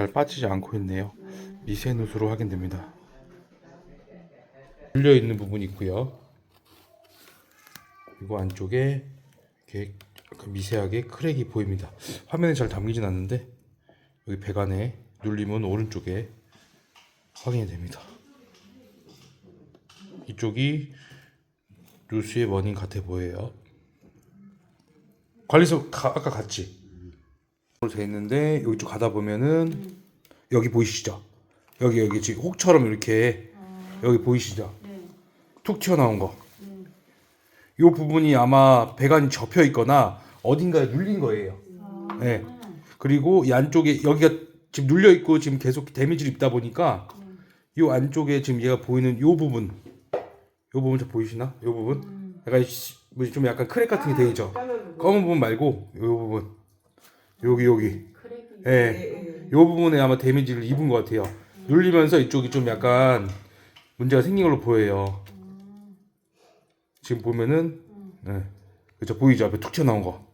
잘 빠지지 않고 있네요. 미세 누수로 확인됩니다. 눌려 있는 부분이 있고요. 그리고 안쪽에 이렇게 약간 미세하게 크랙이 보입니다. 화면에 잘 담기진 않는데 여기 배관에 눌리면 오른쪽에 확인이 됩니다. 이쪽이 누수의 원인 같아 보여요. 관리소 가, 아까 갔지? 돼 있는데 여기 쪽 가다 보면은 여기 보이시죠? 여기 여기 지금 혹처럼 이렇게 여기 보이시죠? 툭 튀어나온 거. 이 부분이 아마 배관이 접혀 있거나 어딘가에 눌린 거예요. 네. 그리고 이 안쪽에 여기가 지금 눌려 있고 지금 계속 데미지를 입다 보니까 이 안쪽에 지금 얘가 보이는 이 부분, 이 부분 잘 보이시나? 이 부분? 약간 시- 뭐좀 약간 크랙 같은 게 되죠. 검은 부분 말고 이 부분, 여기 여기. 예. 이 부분에 아마 데미지를 입은 것 같아요. 눌리면서 이쪽이 좀 약간 문제가 생긴 걸로 보여요. 지금 보면은 네. 그죠 보이죠 앞에 툭 튀어나온 거.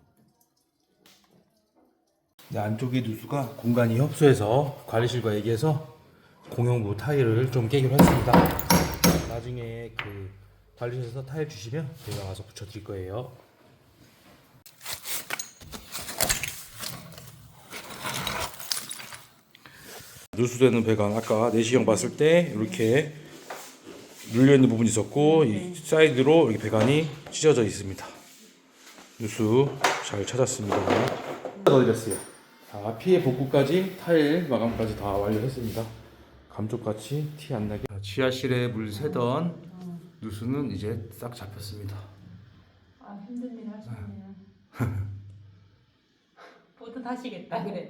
네, 안쪽에 누수가 공간이 협소해서 관리실과 얘기해서 공용부 타일을 좀 깨기로 했습니다. 나중에 그 관리실에서 타일 주시면 제가 와서 붙여드릴 거예요. 누수되는 배관 아까 내시경 봤을 때 이렇게 눌려 있는 부분이 있었고 이 사이드로 이렇게 배관이 찢어져 있습니다. 누수 잘 찾았습니다. 넣어드렸어요. 자, 피해 복구까지 타일 마감까지 다 완료했습니다. 감쪽같이 티 안 나게. 지하실에 물 새던 누수는 이제 싹 잡혔습니다. 아 힘든 일 하시네요. 뿌듯하시겠다 그래.